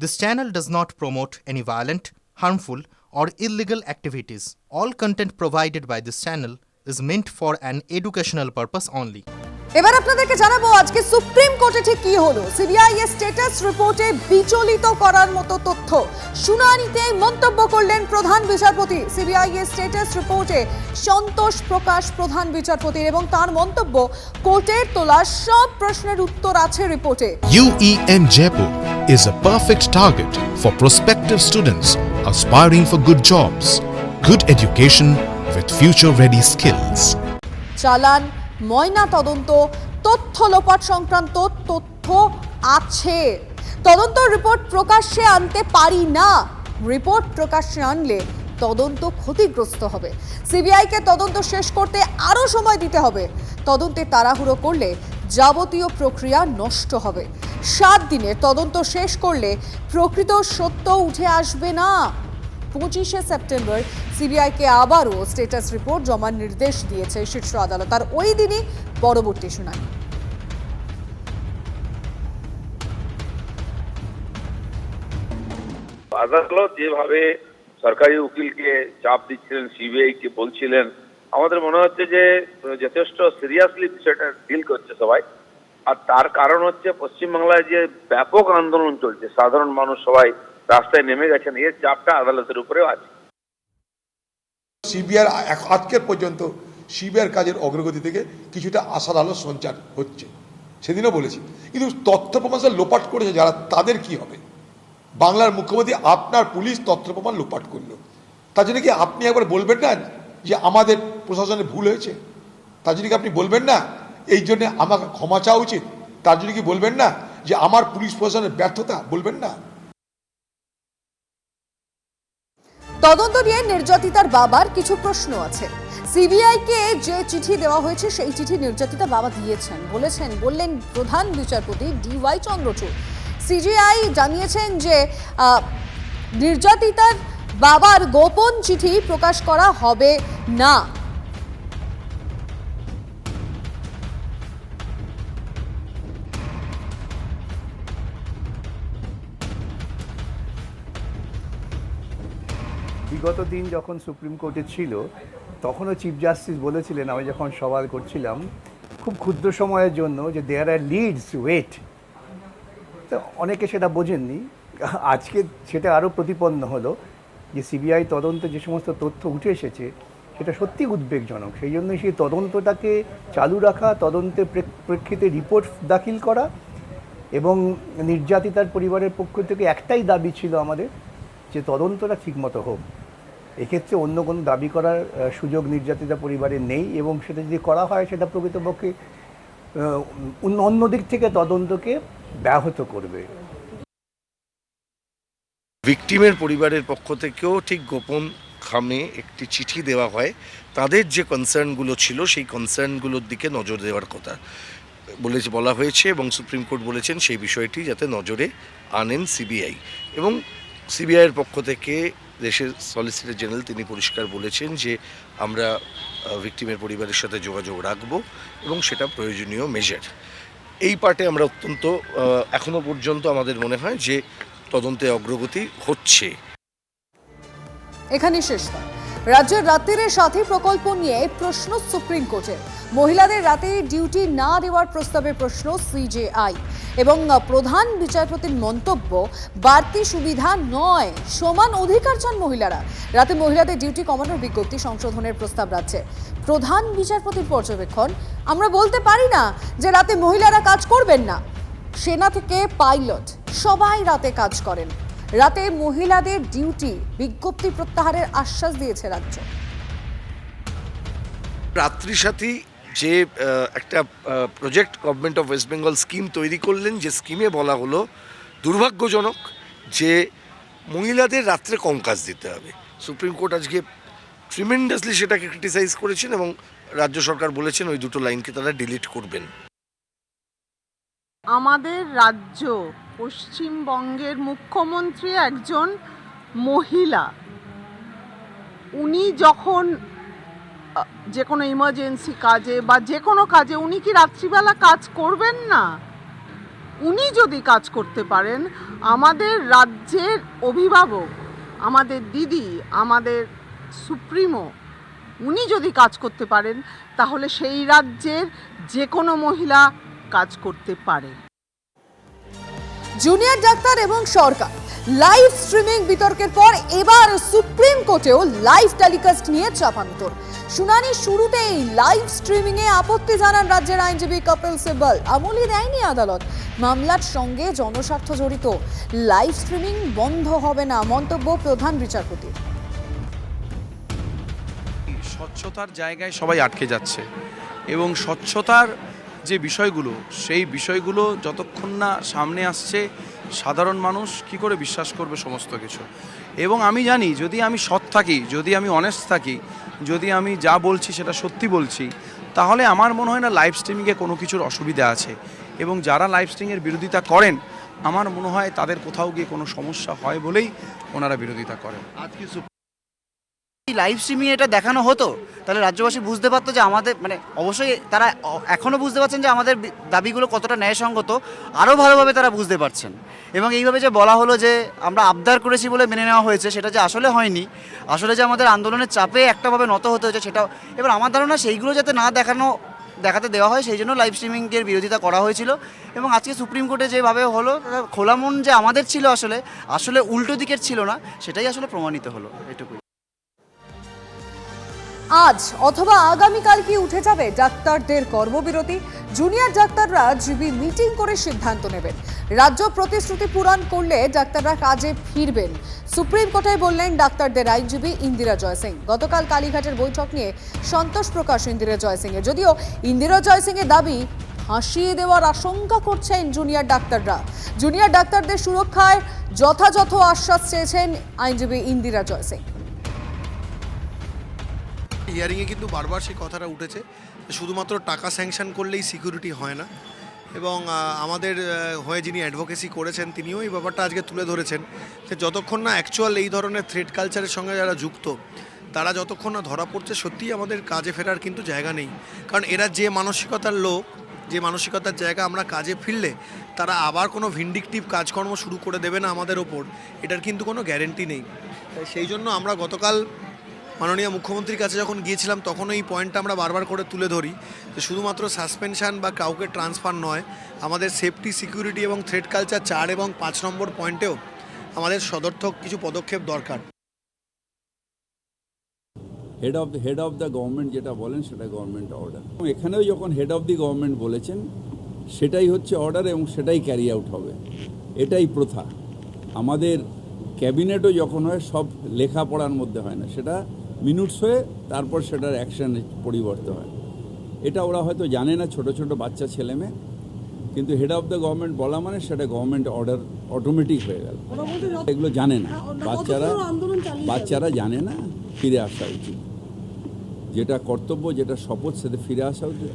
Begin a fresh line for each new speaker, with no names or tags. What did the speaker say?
This channel does not promote any violent, harmful, or illegal activities. All content provided by this channel is meant for an educational purpose only.
এবার আপনাদেরকে জানাব আজকে supreme কোর্টে ঠিক কি হলো CBI এর স্ট্যাটাস রিপোর্টে বিচলিত করার মতো তথ্য শুনানিতে মন্তব্য করলেন প্রধান বিচারপতি। সিবিআই এর স্ট্যাটাস রিপোর্টে সন্তোষ প্রকাশ প্রধান বিচারপতির এবং তার মন্তব্য কোর্টের তোলা সব প্রশ্নের উত্তর আছে রিপোর্টে
UEM Jaipur is a perfect target for prospective students aspiring for good jobs, good education with future ready skills.
চালান ময়না তদন্ত তথ্য লোপাট সংক্রান্ত তথ্য আছে। তদন্ত রিপোর্ট প্রকাশ্যে আনতে পারি না। রিপোর্ট প্রকাশ্যে আনলে তদন্ত ক্ষতিগ্রস্ত হবে। সিবিআইকে তদন্ত শেষ করতে আরও সময় দিতে হবে। তদন্তে তাড়াহুড়ো করলে যাবতীয় প্রক্রিয়া নষ্ট হবে। সাত দিনে তদন্ত শেষ করলে প্রকৃত সত্য উঠে আসবে না। পঁচিশে সেপ্টেম্বর সিবিআইকে আবারও স্টেটাস রিপোর্ট জমার নির্দেশ দিয়েছে শীর্ষ আদালত। আর ওই দিনই পরবর্তী শুনানি।
আদালত যেভাবে সরকারি উকিলকে চাপ দিচ্ছিলেন সিবিআই কে বলছিলেন, আমাদের মনে হচ্ছে যে, যথেষ্ট সিরিয়াসলি বিষয়টা ডিল করছে সবাই। আর তার কারণ হচ্ছে পশ্চিমবাংলায় যে ব্যাপক আন্দোলন চলছে, সাধারণ মানুষ সবাই রাস্তায় নেমে গেছেন, এর চাপটা আদালতের উপরেও আছে।
সিবিআর আজকের পর্যন্ত সিবিআর কাজের অগ্রগতি থেকে কিছুটা আশার আলো সঞ্চার হচ্ছে। সেদিনও বলেছি। কিন্তু তথ্য প্রমাণ লোপাট করেছে যারা, তাদের কি হবে? বাংলার মুখ্যমন্ত্রী আপনার পুলিশ তথ্য প্রমাণ লোপাট করল। তার জন্য কি আপনি একবার বলবেন না যে আমাদের প্রশাসনে ভুল হয়েছে? তার জন্য কি আপনি বলবেন না এই জন্য আমাকে ক্ষমা চাওয়া উচিত? তার জন্য কি বলবেন না যে আমার পুলিশ প্রশাসনের ব্যর্থতা বলবেন না?
তদন্ত নিয়ে নির্যাতিতার বাবার কিছু প্রশ্ন আছে। সিবিআইকে যে চিঠি দেওয়া হয়েছে সেই চিঠি নির্যাতিতা বাবা দিয়েছেন। বলেছেন, বললেন প্রধান বিচারপতি ডি ডিওয়াই চন্দ্রচূড়। সিজিআই জানিয়েছেন যে নির্যাতিতার বাবার গোপন চিঠি প্রকাশ করা হবে না।
বিগত দিন যখন সুপ্রিম কোর্টে ছিল, তখনও চিফ জাস্টিস বলেছিলেন, আমি যখন সওয়াল করছিলাম, খুব ক্ষুদ্র সময়ের জন্য যে দেয়ার আর লিডস ওয়েট তো অনেকে সেটা বোঝেননি। আজকে সেটা আরও প্রতিপন্ন হলো যে সিবিআই তদন্তে যে সমস্ত তথ্য উঠে এসেছে, সেটা সত্যি উদ্বেগজনক। সেই জন্য সেই তদন্তটাকে চালু রাখা, তদন্তের প্রেক- প্রেক্ষিতে রিপোর্ট দাখিল করা এবং নির্যাতিতার পরিবারের পক্ষ থেকে একটাই দাবি ছিল আমাদের যে তদন্তটা ঠিকমতো হোক। এক্ষেত্রে অন্য কোনো দাবি করার সুযোগ নির্যাতিতা পরিবারে নেই এবং সেটা যদি করা হয়, সেটা প্রকৃতপক্ষে অন্য দিক থেকে তদন্তকে ব্যাহত করবে।
ভিকটিমের পরিবারের পক্ষ থেকেও ঠিক গোপন খামে একটি চিঠি দেওয়া হয়। তাদের যে কনসার্নগুলো ছিল, সেই কনসার্নগুলোর দিকে নজর দেওয়ার কথা বলে বলা হয়েছে এবং সুপ্রিম কোর্ট বলেছেন সেই বিষয়টি যাতে নজরে আনেন সিবিআই। এবং সিবিআইয়ের পক্ষ থেকে দেশের সলিসিটর জেনারেল তিনি পরিষ্কার বলেছেন যে, আমরা ভিকটিমের পরিবারের সাথে যোগাযোগ রাখব এবং সেটা প্রয়োজনীয় মেজার এই পার্টে আমরা অত্যন্ত এখনও পর্যন্ত আমাদের মনে হয় যে তদন্তে অগ্রগতি হচ্ছে।
এখানে শেষ রাজ্যের রাতের সাথী প্রকল্প নিয়ে প্রশ্ন সুপ্রিম কোর্টে মহিলাদের রাতে ডিউটি না দেওয়ার প্রস্তাবে প্রশ্ন সিজেআই এবং প্রধান বিচারপতির মন্তব্য, বাড়তি সুবিধা নয়, সমান অধিকার চান মহিলারা। রাতে মহিলাদের ডিউটি কমানোর বিজ্ঞপ্তি সংশোধনের প্রস্তাব রাজ্যে প্রধান বিচারপতির পর্যবেক্ষণ, আমরা বলতে পারি না যে রাতে মহিলারা কাজ করবেন না। সেনা থেকে পাইলট, সবাই রাতে কাজ করেন। রাতে মহিলাদের ডিউটি বিজ্ঞপ্তি প্রত্যাহারের আশ্বাস দিয়েছে রাজ্য।
রাত্রিসাথী যে একটা project government of West Bengal scheme তৈরি করলেন, যে স্কিমে বলা হলো দুর্ভাগ্যজনক যে মহিলাদের রাত্রে কম কাজ দিতে হবে। সুপ্রিম কোর্ট আজকে ট্রিমেন্ডাসলি সেটাকে ক্রিটিসাইজ করেছেন এবং রাজ্য সরকার বলেছেন ওই দুটো লাইনকে তারা ডিলিট করবেন।
আমাদের রাজ্য পশ্চিমবঙ্গের মুখ্যমন্ত্রী একজন মহিলা। উনি যখন যে কোনো ইমার্জেন্সি কাজে বা যে কোনো কাজে উনি কি রাত্রিবেলা কাজ করবেন না? উনি যদি কাজ করতে পারেন, আমাদের রাজ্যের অভিভাবক, আমাদের দিদি, আমাদের সুপ্রিমো, উনি যদি কাজ করতে পারেন, তাহলে সেই রাজ্যের যে কোনো মহিলা কাজ করতে পারে
জুনিয়র ডাক্তার এবং সরকার। লাইভ স্ট্রিমিং বিতর্কের পর এবার সুপ্রিম কোর্টেও লাইভ টেলিকাস্ট নিয়ে চাপান্তর শুনানি শুরুতেই লাইভ স্ট্রিমিং এ আপত্তি জানান রাজ্যের আইনজীবী কপিল সিব্বল। আমলি দেয়নি আদালত। মামলার সঙ্গে জনস্বার্থ জড়িত। লাইভ স্ট্রিমিং বন্ধ হবে না, মন্তব্য প্রধান বিচারপতি।
স্বচ্ছতার জায়গায় সবাই আটকে যাচ্ছে এবং স্বচ্ছতার যে বিষয়গুলো, সেই বিষয়গুলো যতক্ষণ না সামনে আসছে, সাধারণ মানুষ কি করে বিশ্বাস করবে সমস্ত কিছু? এবং আমি জানি, যদি আমি সৎ থাকি, যদি আমি অনেস্ট থাকি, যদি আমি যা বলছি সেটা সত্যি বলছি, তাহলে আমার মনে হয় না লাইভ স্ট্রিমিংয়ে কোনো কিছুর অসুবিধা আছে। এবং যারা লাইভ স্ট্রিমিংয়ের বিরোধিতা করেন, আমার মনে হয় তাদের কোথাও গিয়ে কোনো সমস্যা হয় বলেই ওনারা বিরোধিতা করেন।
লাইভ স্ট্রিমিং এটা দেখানো হতো, তাহলে রাজ্যবাসী বুঝতে পারতো যে আমাদের মানে অবশ্যই তারা এখনও বুঝতে পারছেন যে আমাদের দাবিগুলো কতটা ন্যায়সঙ্গত আরও ভালোভাবে তারা বুঝতে পারছেন। এবং এইভাবে যে বলা হলো যে আমরা আবদার করেছি বলে মেনে নেওয়া হয়েছে, সেটা যে আসলে হয়নি, আসলে যে আমাদের আন্দোলনের চাপে একটাভাবে নত হতে হয়েছে, সেটাও, এবার আমার ধারণা সেইগুলো যাতে না দেখানো, দেখাতে দেওয়া হয়, সেই জন্য লাইভ স্ট্রিমিংয়ের বিরোধিতা করা হয়েছিল। এবং আজকে সুপ্রিম কোর্টে যেভাবে হলো, খোলা মন যে আমাদের ছিল আসলে আসলে উল্টো দিকের ছিল না, সেটাই আসলে প্রমাণিত হলো, এটুকুই।
আজ অথবা আগামীকাল কি উঠে যাবে ডাক্তারদের কর্মবিরতি? জুনিয়র ডাক্তাররা জিবি মিটিং করে সিদ্ধান্ত নেবেন। রাজ্য প্রতিশ্রুতি পূরণ করলে ডাক্তাররা কাজে ফিরবেন। সুপ্রিম কোর্টে বললেন ডাক্তারদের আইনজীবী ইন্দিরা জয়সিং গতকাল কালীঘাটের বৈঠক নিয়ে সন্তোষ প্রকাশ ইন্দিরা জয়সিং এর। যদিও ইন্দিরা জয়সিং এর দাবি, ফাঁসিয়ে দেওয়ার আশঙ্কা করছেন জুনিয়র ডাক্তাররা। জুনিয়র ডাক্তারদের সুরক্ষায় যথাযথ আশ্বাস চেয়েছেন আইনজীবী ইন্দিরা জয়সিং
হিয়ারিংয়ে কিন্তু বারবার সেই কথাটা উঠেছে শুধুমাত্র টাকা স্যাংশন করলেই সিকিউরিটি হয় না। এবং আমাদের হয়ে যিনি অ্যাডভোকেসি করেছেন তিনিও এই ব্যাপারটা আজকে তুলে ধরেছেন যে যতক্ষণ না অ্যাকচুয়াল এই ধরনের থ্রেড কালচারের সঙ্গে যারা যুক্ত, তারা যতক্ষণ না ধরা পড়ছে, সত্যিই আমাদের কাজে ফেরার কিন্তু জায়গা নেই। কারণ এরা যে মানসিকতার লোক, যে মানসিকতার জায়গা আমরা কাজে ফিরলে, তারা আবার কোনো ভিন্ডিকটিভ কাজকর্ম শুরু করে দেবে না আমাদের ওপর, এটার কিন্তু কোনো গ্যারেন্টি নেই। সেই জন্য আমরা গতকাল মাননীয় মুখ্যমন্ত্রীর কাছে যখন গিয়েছিলাম তখন এই পয়েন্টটা আমরা বারবার করে তুলে ধরি যে শুধুমাত্র সাসপেনশান বা কাউকে ট্রান্সফার নয়, আমাদের সেফটি সিকিউরিটি এবং থ্রেড কালচার চার এবং পাঁচ নম্বর পয়েন্টেও আমাদের সদর্থক কিছু পদক্ষেপ দরকার।
Head of head of the government যেটা বলেন সেটা গভর্নমেন্ট অর্ডার এখানেও যখন হেড অফ দি গভর্নমেন্ট বলেছেন, সেটাই হচ্ছে অর্ডার এবং সেটাই ক্যারি আউট হবে। এটাই প্রথা। আমাদের ক্যাবিনেটও যখন হয়, সব লেখাপড়ার মধ্যে হয় না। সেটা মিনুটস হয়ে তারপর সেটার অ্যাকশন পরিবর্তন হয়। এটা ওরা হয়তো জানে না ছোট ছোট বাচ্চা ছেলে মেয়ে কিন্তু হেড অফ দ্য গভর্নমেন্ট বলা মানে সেটা গভর্নমেন্ট অর্ডার অটোমেটিক হয়ে গেল। এগুলো জানে না। বাচ্চারা বাচ্চারা জানে না ফিরে আসা উচিত। যেটা কর্তব্য যেটা শপথ সেটা ফিরে আসা উচিত।